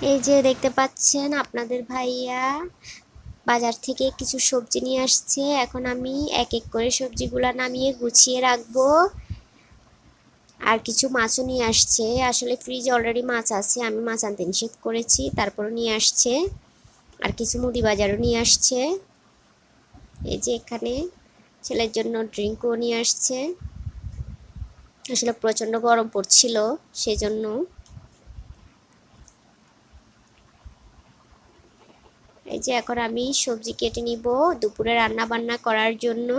এই যে দেখতে পাচ্ছেন আপনাদের ভাইয়া বাজার থেকে কিছু সবজি নিয়ে আসছে। এখন আমি এক এক করে সবজিগুলো নামিয়ে গুছিয়ে রাখব। আর কিছু মাছও নিয়ে আসছে। আসলে ফ্রিজে অলরেডি মাছ আছে, আমি মাছ আনতে নিষেধ করেছি, তারপরও নিয়ে আসছে। আর কিছু মুদি বাজারও নিয়ে আসছে। এই যে এখানে ছেলের জন্য ড্রিঙ্কও নিয়ে আসছে। আসলে প্রচণ্ড গরম পড়ছিল, সেজন্য এই যে এখন আমি সবজি কেটে নিব দুপুরে রান্না বান্না করার জন্য।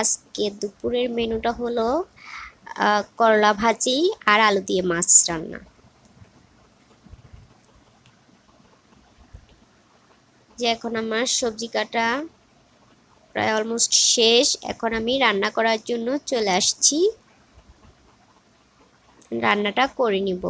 আজকে দুপুরের মেনুটা হলো করলা ভাজি আর আলু দিয়ে মাছ রান্না। যে এখন আমার সবজি কাটা প্রায় অলমোস্ট শেষ, এখন আমি রান্না করার জন্য চলে আসছি। রান্নাটা করে নিব।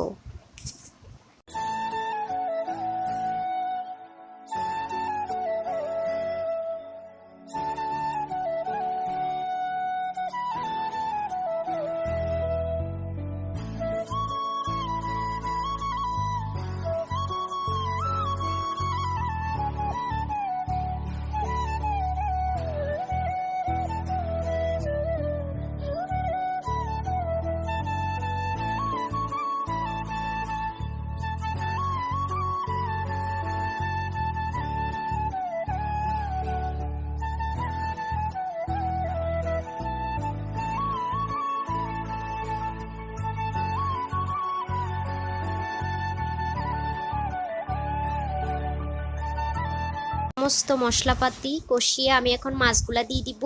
সমস্ত মশলাপাতি কষিয়ে আমি এখন মাছগুলা দিয়ে দিব।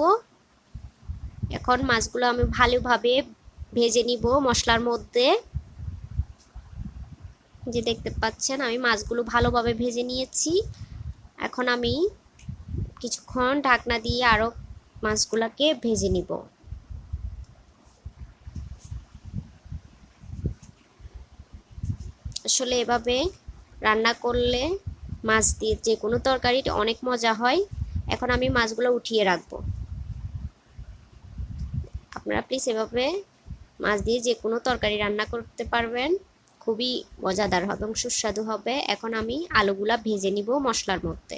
এখন মাছগুলো আমি ভালোভাবে ভেজে নিব মশলার মধ্যে। যে দেখতে পাচ্ছেন, আমি মাছগুলো ভালোভাবে ভেজে নিয়েছি। এখন আমি কিছুক্ষণ ঢাকনা দিয়ে আরও মাছগুলোকে ভেজে নিব। আসলে এভাবে রান্না করলে মাছ দিয়ে যে কোনো তরকারিটা অনেক মজা হয়। এখন আমি মাছগুলো উঠিয়ে রাখব। আপনারা প্লিজ এভাবে মাছ দিয়ে যে কোনো তরকারি রান্না করতে পারবেন। খুবই মজাদার হবে এবং সুস্বাদু হবে। এখন আমি আলুগুলা ভেজে নিব মশলার মধ্যে।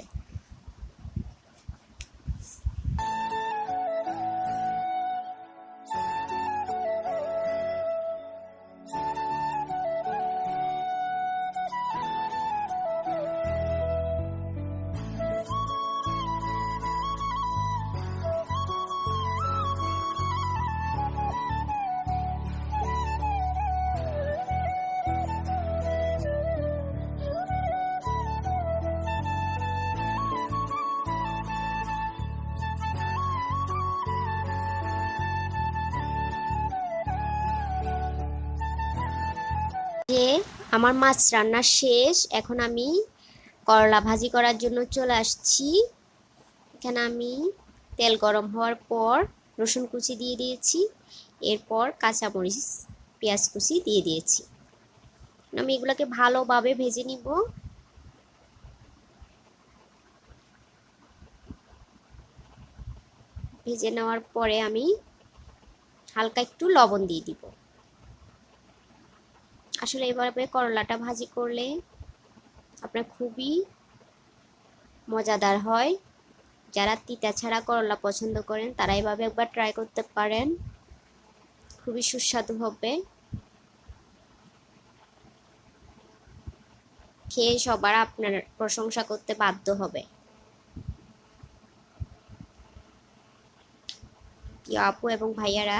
যে আমার মাছ রান্না শেষ। এখন আমি করলা ভাজি করার জন্য চলে আসছি। এখানে আমি তেল গরম হওয়ার পর রসুন কুচি দিয়ে দিয়েছি। এরপর কাঁচামরিচ, পেঁয়াজ কুচি দিয়ে দিয়েছি। আমি এগুলোকে ভালোভাবে ভেজে নিব। ভেজে নেওয়ার পরে আমি হালকা একটু লবণ দিয়ে দিব। আসলে এভাবে করলাটা ভাজি করলে আপনার খুবই মজাদার হয়। যারা তিতা ছাড়া করলা পছন্দ করেন, তারা এভাবে একবার ট্রাই করতে পারেন। খুবই সুস্বাদু হবে। খেয়ে সবার আপনার প্রশংসা করতে বাধ্য হবে। আপু এবং ভাইয়ারা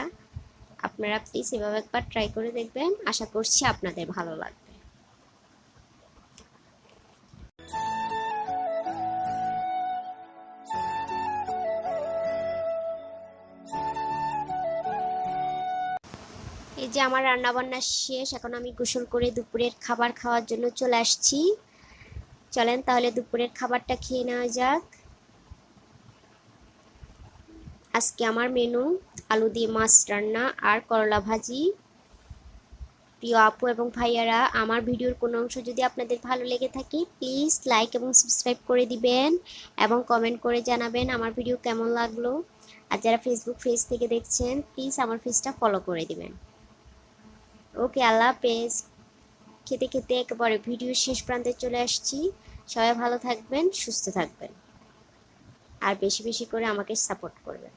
আপনারা প্লিজ এভাবে একবার ট্রাই করে দেখবেন। আশা করছি আপনাদের ভালো লাগবে। এই যে আমার রান্না বান্না শেষ, এখন আমি গোসল করে দুপুরের খাবার খাওয়ার জন্য চলে আসছি। চলেন তাহলে দুপুরের খাবারটা খেয়ে নেওয়া যাক। আজকে আমার মেনু আলু দিয়ে মাছ রান্না আর করলা ভাজি। প্রিয় আপু এবং ভাইয়ারা, আমার ভিডিওর কোনো অংশ যদি আপনাদের ভালো লেগে থাকে প্লিজ লাইক এবং সাবস্ক্রাইব করে দিবেন এবং কমেন্ট করে জানাবেন আমার ভিডিও কেমন লাগল। আর যারা ফেসবুক পেজ থেকে দেখছেন প্লিজ আমার পেজটা ফলো করে দিবেন। ওকে আল্লাহ হাফেজ। খেতে খেতে একেবারে ভিডিও শেষ প্রান্তে চলে আসছি। সবাই ভালো থাকবেন, সুস্থ থাকবেন। আর বেশি বেশি করে আমাকে সাপোর্ট করবেন।